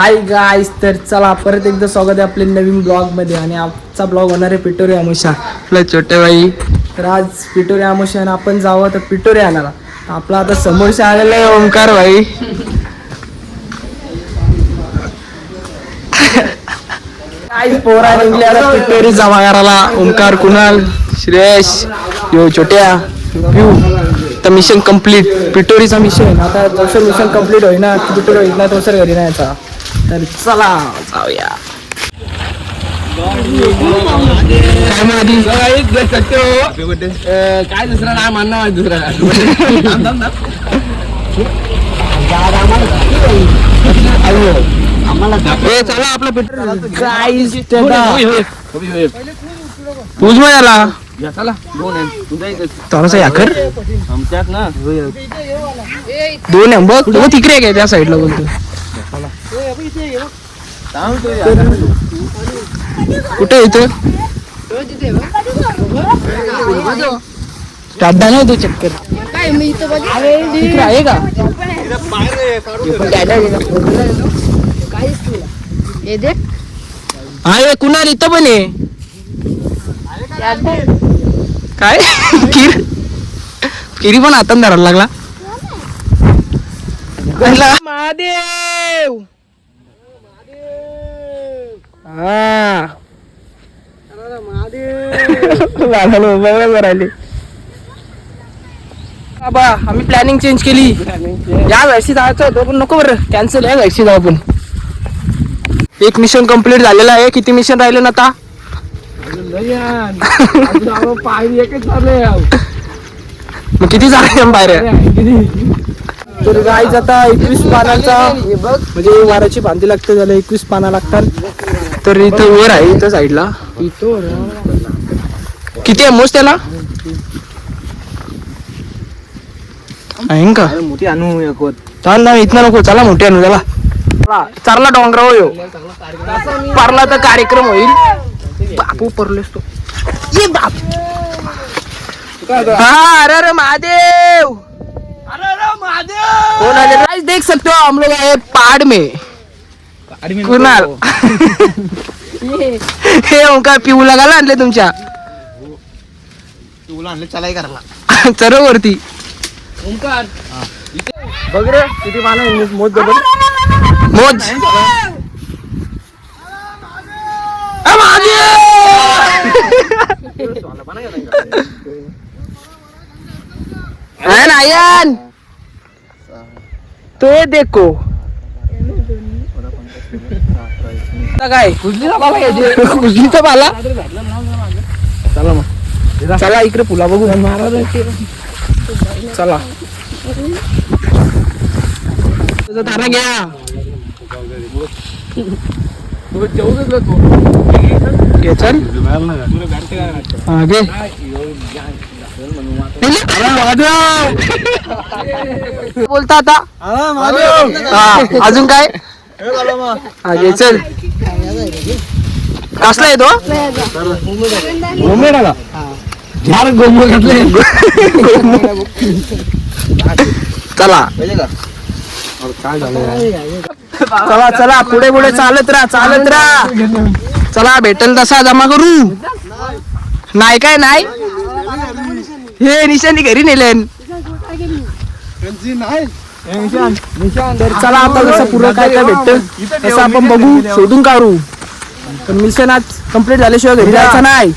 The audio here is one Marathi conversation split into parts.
हाय गाईस तर चला परत एकदा स्वागत आहे आपल्या नवीन ब्लॉगमध्ये आणि आजचा ब्लॉग होणार आहे पिटोरी आमुषा आपल्या छोट्या बाई तर आज पिटोरी आमुषा आपण जावं तर पिटोरी आणायला. आपला आता समोरच्या आलेला आहे ओंकार भाई काय पोरा निघले आता पिटोरी जमा करायला ओंकार कुणाल श्रेयश यो छोट्या पिऊ. तर मिशन कंप्लीट पिटोरीचा मिशन आता जसं मिशन कंप्लीट होईना पिटोरी होईना तसं घरी नाही यायचा तर चला जाऊया. काय मग आधी काय दुसरा दुसरा चला आपला काय मग याला चला. दोन आहे तुझा एकच थोडासा याकर आमच्यात ना. दोन आहे बघ. बघ तिकडे काय त्या साईडला बोलतो कुठे इथं? नाही तो चक्कर. आहे का? कुणाल इथं पण आहे. काय? किर किरी पण हातात धरायला लागला. म्हणला, महादेव हा बरोबर आले बाबा आम्ही प्लॅनिंग चेंज केली. या वर्षी जायचं होतं पण नको बरं. कॅन्सल या वर्षी जाऊ आपण. एक मिशन कंप्लीट झालेलं आहे. किती मिशन राहिले ना आता? मग किती झाले बाहेर? तर गाईज आता एकवीस पानाचा म्हणजे वाराची बांधी लागते त्याला एकवीस पाना लागतात. तर इथं वर आहे इथं साईडला. किती आहे मोज त्याला? आहे का? मोठी आणू एक चाल ना इथनं नको चला मोठी आणू त्याला. चला, चारला डोंगरा हो पारला तर कार्यक्रम होईल. बापू परलेस तो. ये बाप. हाँ अरे अरे महादेव. गाइस देख सकते हो हम लोग आए पहाड़ में। कुणाल? हे ओंकार पिऊ लगाला आणले तुमच्या? तुला आणले चलाई करायला चरो वरती ओंकार बघ रे किती पानं मोज मोज. अ, महादेव आयन आयन तो देखो। काय? कुजलीचा पाला कुजलीचा पाला चला मग. चला इकडे पुला बघू. महाराज चला घ्या. घे चल. हा घे. बोलता आता. हा अजून काय? हा चल. कसला येतो गोमेडाला. झाड गोमो घातले. चला. चला चला पुढे पुढे चालत राहा चालत राहा. चला भेटल तसा जमा करू. नाही काय नाही? हे निशाणी घरी नेले तर चला आता जसं पुढं काय काय भेटत तसं आपण बघू शोधून काढू. तर मिशन आज कंप्लीट झाल्याशिवाय घरी जायचं नाही.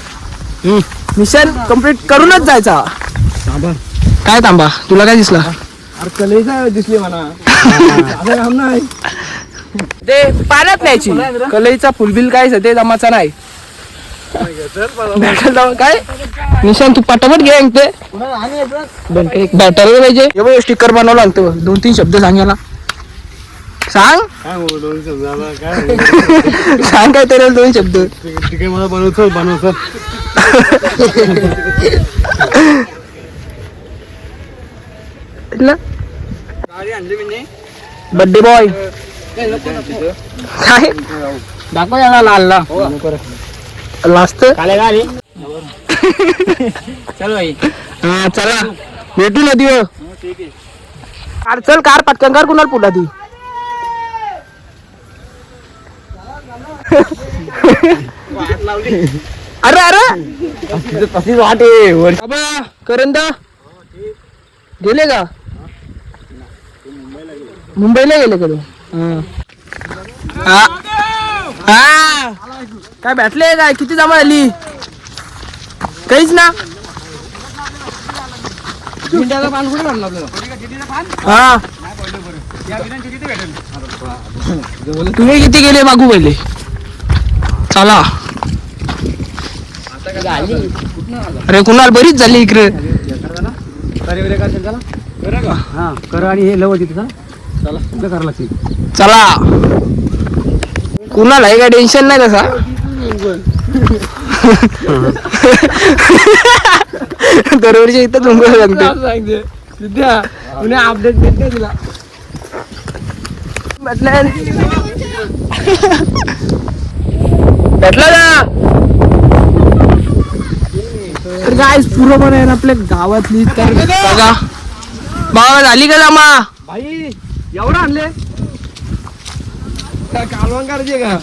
मिशन कंप्लीट करूनच जायचा. काय थांबा? तुला काय दिसला? दिसली म्हणा ते पाण्यात न्यायची. कलईचा फुलबिल काय ते जमाचा नाही. भेटेल जाऊन काय? निशान तू पटापट घे ते भेटायला पाहिजे. हे बघ स्टिकर बनवला अंक दोन तीन शब्द सांगायला सांग सांग. काय तरी दोन शब्द मला बनवतो बनवतो बर्थडे बॉय. काय? दाखव याला लालला. लास्ट? काले आली चल भाई. हा चला. भेटू नदी कार चल कार पटकन कार कुणाला पुढा ती. अरे अरे. तशीच वाट करंदा. गेले का? मुंबईला गेले का तू? हा. हा. काय भेटले काय? किती जमा झाली? काहीच ना. भिंड्याचं पान कुठे काढलं आपल्याला हा. तुम्ही किती गेले मागू पहिले? चला. अरे कुणाल बरीच झाली इकडे. हा कर आणि हे लव तिथं चला कुठं करावं लागते? चला. कुणाला आहे काय टेन्शन नाही तसा. दरवर्षी इथं तुमचं सांगतो. सांगते. सध्या पुणे अपडेट देते तुला. भेटलं भेटला ना. तर काय पूर्वपणे आहे ना आपल्या गावातली तर बघा. बाबा झाली का जमा? भाई एवढं आणले कालवण करायचे का?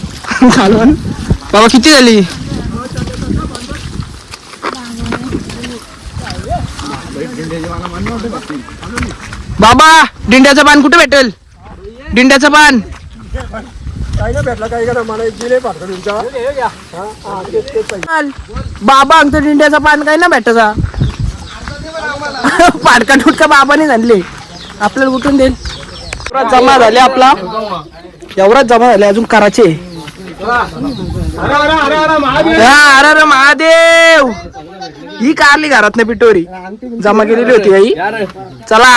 घालून बाबा किती झाली? बाबा दिंड्याचं पान कुठे भेटेल? दिंड्याचं पान? काय ना भेटला? काय करा मला दिले. बाबा आमचं दिंड्याचं पान काय ना भेटायचा पाडका टुटका बाबाने आणले. आपल्याला कुठून देईल. जमा झाले आपला. एवढाच जमा झाले अजून करायचे. अरे अरे अरे अरे महादेव हा, अरे अरे महादेव. ही कारली घरात नाही पिटोरी जमा केलेली होती आई. चला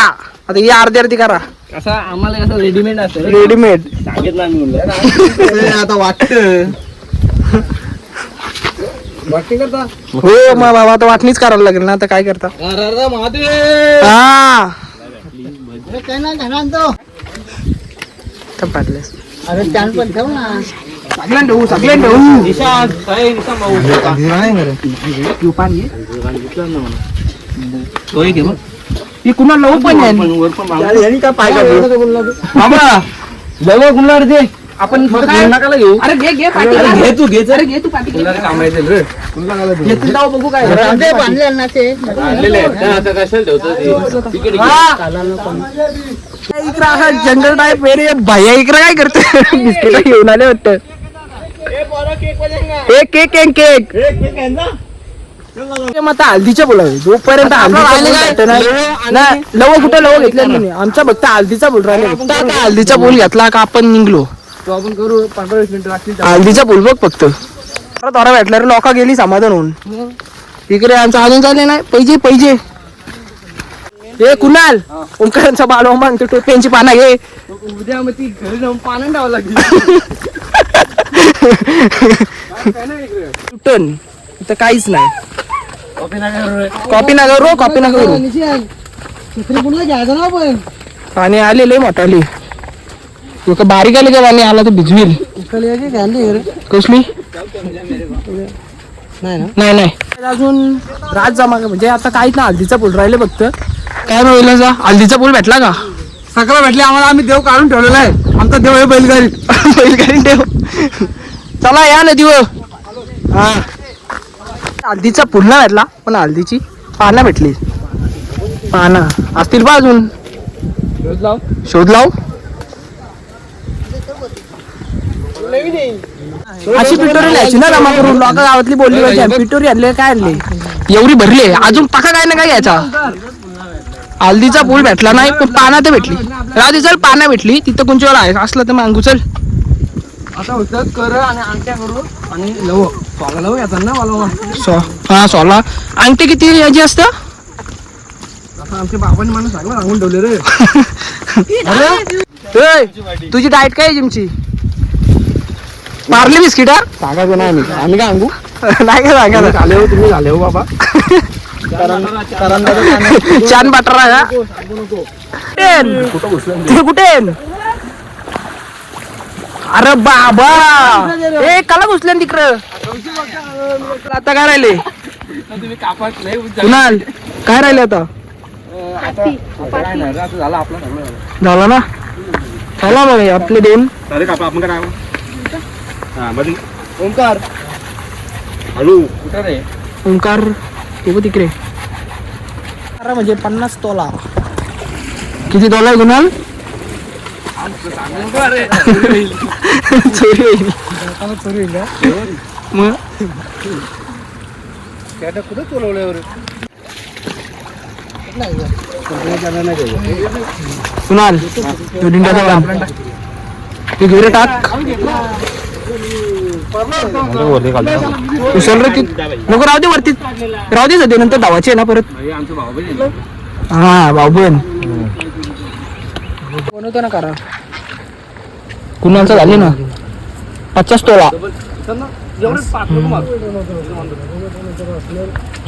आता ही अर्धी अर्धी करा. कसं आम्हाला कसं रेडीमेड असतं रेडीमेड सांगितलं आम्ही म्हणलं. आता वाटत. वाटते करता? हो मग बाबा आता वाटणीच करायला लागेल ना आता काय करता? अरे अरे महादेव. हा. काय ना घरात पाडलेस. अरे पण ठेव ना. सगळ्यांना ठेवू सगळ्यांना ठेवू. निशांत काय निशांत भाऊ कुणाला लावू पण आहे काय बाबा कुणाला रे ते. आपण मग घेऊ? अरे घे घे घे तू घे अरे घे तू पाठी घे. कामायचं रे. कुणाला घेतली जाऊ बघू काय हा. इकडं असा जंगल टाईप रे भैया इकडं काय करते? बिस्किट घेऊन आले वाटतं. एक केक केक केक मग आता हल्दीच्या बोलावे. जोपर्यंत हल्दीचं लव कुठे लव घेतल्या नाही. आमचा फक्त हल्दीचा बोल राहिले. हल्दीचा बोल घेतला का आपण निघलो? तो आपण करू. पंधरा मिनिटं हल्दीचा बोल बघ फक्त. थोडा भेटला रे लोका गेली समाधान होऊन. इकडे आमचं अजून चालले नाही. पैजे पैजे. हे कुणाल? ओंकारांचा बालवा मागतो टोप्यांची पाना घे उद्या मग ती घरी जाऊन पानं द्यावं लागेल. टन. इथं काहीच नाही. कॉफी नाही करणार. कॉपी ना करू कॉपी ना करू पण पाणी आलेले मोठाले. लोक बारीक आले का पाणी आला तर भिजवील. कसली? नाही नाही अजून रात जमा म्हणजे आता काहीच ना हल्दीचा पूल राहिले फक्त. काय जा? हल्दीचा पूल भेटला का? सकाळ भेटले. आम्हाला आम्ही देव काढून ठेवलेला आहे. आमचा देव आहे बैलगाडी. बैलगाडी ठेव चला या नदीवर हा. हल्दीचा पूल ना भेटला पण हल्दीची पानं भेटली. पानं. असतील बा अजून. शोध लाव. अशी पिटोरी लिहायची ना जमा करून लोक गावातली बोलली पाहिजे. पिटोरी आणले काय आणले? एवढी भरली अजून पका काय ना काय घ्यायचा? हल्दीचा पूल भेटला नाही पण पाना तर भेटली. राहू चल पाना भेटली. तिथं कोणच्या आहे? असलं तर मागू चल. आता होतं कर आणि अंगठ्या करू आणि लव. पाला लव येतात ना मला सो हा सोला. अंगठी किती याची असतं? आमच्या बाबांनी मला सांगून ठेवले रे. ए, तुझी डाएट काय आहे जिमची? पार्ले बिस्किट? हा सांगायचं नाही आम्ही. आम्ही काय सांगू? नाही का सांगा. झाले हो तुम्ही झाले हो बाबा. छान बटर आहे हा. कुठेन? ते कुठेन अरे बाबा. ए कला घुसले तिकडं. आता काय राहिले? तुम्ही कापात नाही कुणाल? काय राहिले आता? झाला आपला झाला ना? चला मग आपले दोन. अरे कापा आपण काय ओंकार हळू कुठं रे ओंकार तू बघ तिकडे अरे म्हणजे पन्नास तोला किती तोला आहे कुणाल चोरी होईल चोरी मग कुठं चोरवल्यावर कुणाल तो डिंड्याचा बाण ते घेरे टाक उचल रे नको राहू दे वरती. राहू दे सध्या नंतर धावाचे आहे ना परत. हा बाबन कोण होतं ना करा. कुणालचं झाले ना? पचास तोला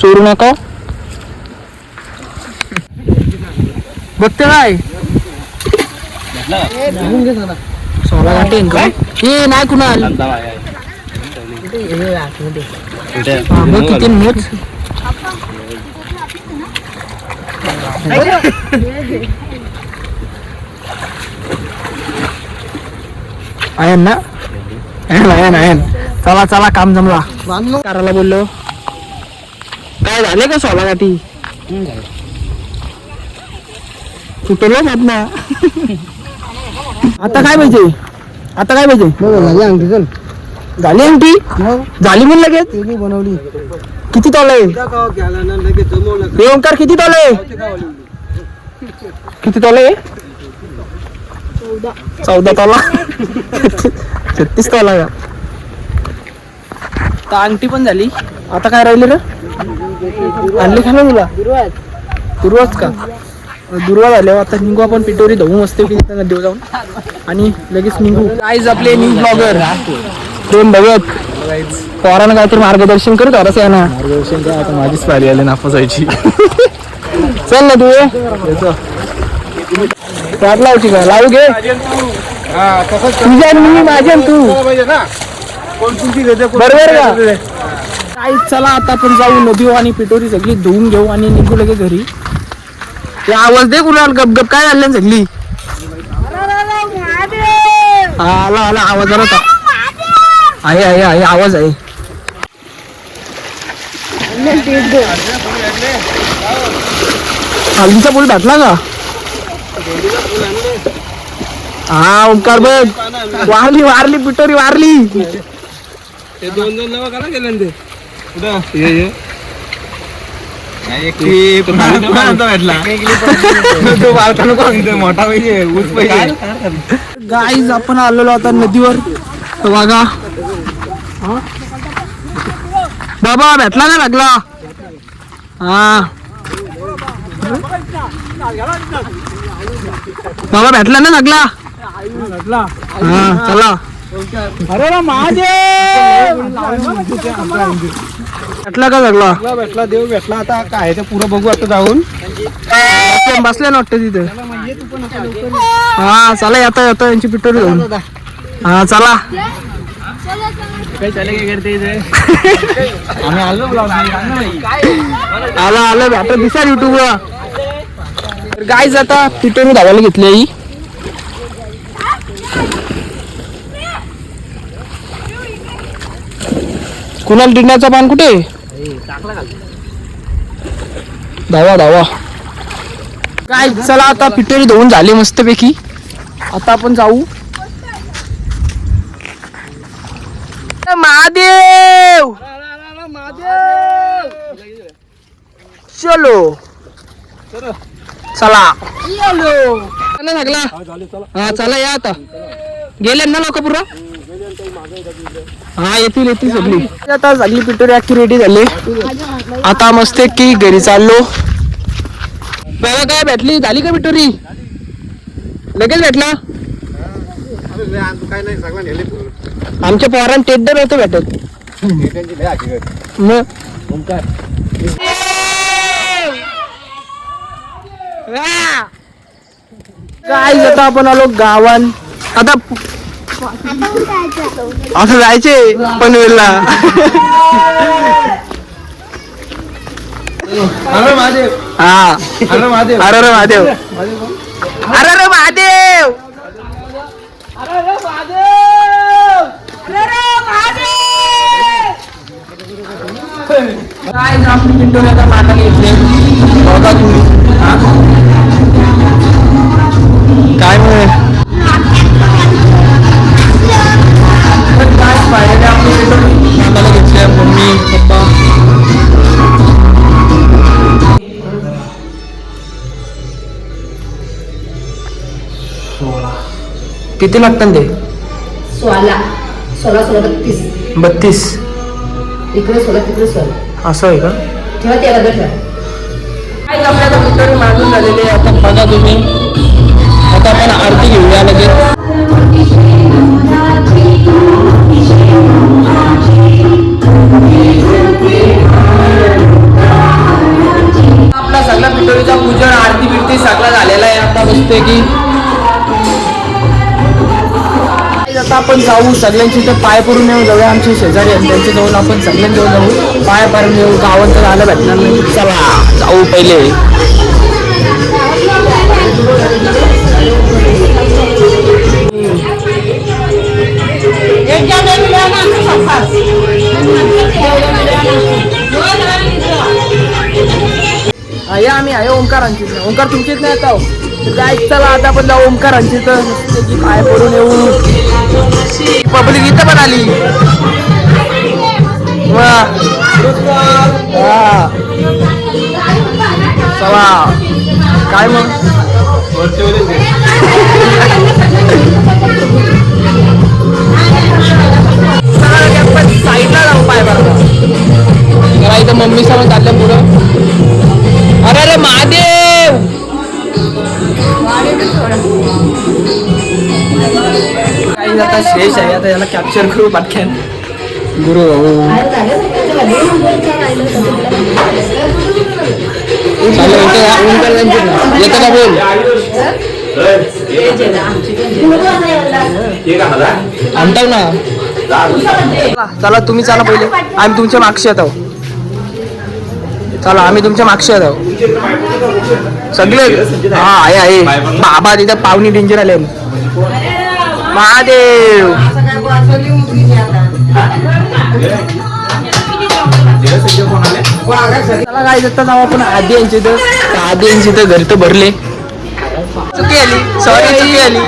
चोरू नका. बघते काय? सोळा गाठेन का हे नाही कुणाल हा, बघ किती मोज आहे ना आहे आहे आहे चला चला काम जमला करायला बोललो काय झाले का सोळा गाठी सुटलो ना आता काय पाहिजे? आता काय पाहिजे? झाली अंगठी चल. झाली अंगठी? झाली म्हणून लगेच? ती बनवली. किती तोल आहे? हे ओंकार किती तोल आहे? किती तोल आहे? चौदा. तोला. छत्तीस तोला का तर अंगठी पण झाली. आता काय राहिले रे? आणली खा ना तुला? दुर्वाच का? दुर्वा झाल्यावर आता निघू आपण पिटोरी धुवू मस्त की देऊ जाऊन. आणि लगेच निघू आईज आपले न्यूज ब्लॉगर प्रेम भगत. पोरानं काहीतरी मार्गदर्शन होतास या ना मार्गदर्शन काय आता माझीच पारी आली नापासायची चल ना तू वाट लावची का? लावू घे. तुझ्या आणि मी माझ्या आणि तू. बरोबर का? चला आता आपण जाऊ नदी आणि पिटोरी सगळी धुवून घेऊ आणि निघू लगे घरी. ते आवाज दे कुणाल? गप गप काय झालं सगळी हा, आला आला आवाज आला होता आहे आहे आहे आवाज आहे. हल्दीचा पूल भेटला का? हा ओंकार बघ. वारली वारली पिटोरी वारली. ते दोन दोन नवं करा गेलं ते. कुठं? ये ये. मोठा गाईज आपण आलेलो आता नदीवर. हा? बाबा भेटला का लागला? हा. बाबा भेटला ना लागला? हा चला. अरे महादेव! भेटला का लागला भेटला देव भेटला. आता काय ते पुरं बघू आता जाऊन. बसले- ना वाटतं तिथे. हा चला येता येता यांची पिटोरी जाऊन हा चला. आलो आला आलं भेटा दिसा युट्यूबवर गाय आता पिटोरी धावायला घेतली आई. कुणाल डिंडाचा पान कुठे? धावा धावा. काय? चला आता पिटोरी धुवून झाली मस्तपैकी. आता आपण जाऊ. महादेव! चलो चला. हा चला या आता. गेले ना लोक पुरा? हा येतील येतील सगळी. आता झाली पिटोरी अख्खी रेडी झाली. आता मस्त की घरी चाललो. बाबा काय भेटली? झाली का पिटोरी लगेच भेटला? आमच्या पोरांना टेड्डर होतं भेटत. मग? काय आता आपण आलो गावान. आता असं जायचे पनवेलला. हा. अरे रे महादेव. अरे रे महादेव. काय आपण पिंडोऱ्याचा माता घेतले बघा तुम्ही. काय म्हणे फायनली घेतले मम्मी पप्पा किती लागतात ते? सोळा. सोळा सोळा बत्तीस. बत्तीस. इकडे सोळा तिकडे सोळा. असं आहे का? ठेवा तेरा ठेवा. काय आपल्याला झालेले आता बघा तुम्ही. आता आपण आरती घेऊया लगेच. आपला सगळा पिठोरीचा पूजन आरती बिरती सगळा झालेला आहे. आता बसते की आता आपण जाऊ सगळ्यांची तर पाय पडून येऊ जाऊया. आमचे शेजारी आहेत त्यांचे जाऊन आपण सगळ्यांनी जाऊन जाऊ. पाय पडून येऊ गावात तर आलं भेटणार नाही. चला जाऊ पहिले. ओंकारांची ओंकार तुमचीच नाही आता हो. काय चला आता आपण जाऊ ओंकारांची तर. पाय पडून येऊ पब्लिक इथं पण आली. वा. चला. काय मग? चला याला कॅप्चर करू पटक्यान. गुरु येतं का बोल. आणताव ना. चला, चला तुम्ही चला पहिले. आम्ही तुमच्या मागशी येत. आहोत चला आम्ही तुमच्या मागशी येत. आहोत सगळे हा आहे आहे. बाबा तिथं पाहुणी डेंजर आले. महादेव. चला काय जाता आपण आधी यांची तर आधी यांची तर घरी तर भरले. चुकी आली. सॉरी चुकी आली.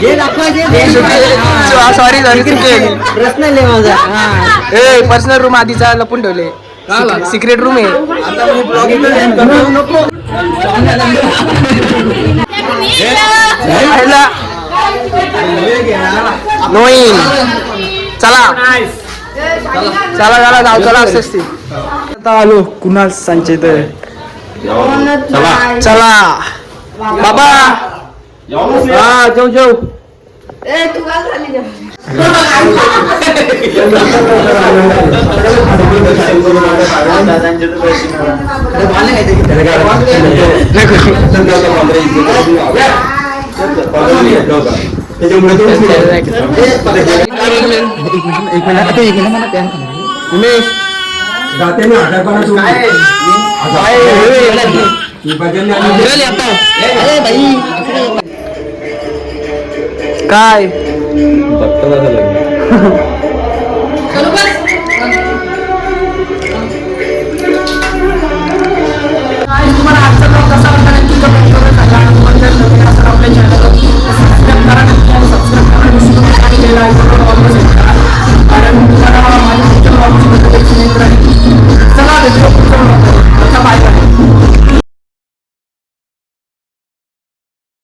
सॉरी सॉरी चुकी आली. पर्सनल आहे माझा. ए पर्सनल रूम आधीचा लपून ठेवले. सिक्रेट रूम आहे. नोईन चला. चला चला जाऊ चला असतेच ती आता आलो कुणाल संचेत चला. बाबा. हा जेव जेव. काय? काय? तुम्हाला आजचा कसा वाटला नक्की कमेंट करून सांगा आणि तुम्हाला जर नवीन असेल आपल्या चॅनलला सबस्क्राईब करा. कारण मला माझ्या पुढच्या बाबतीत चला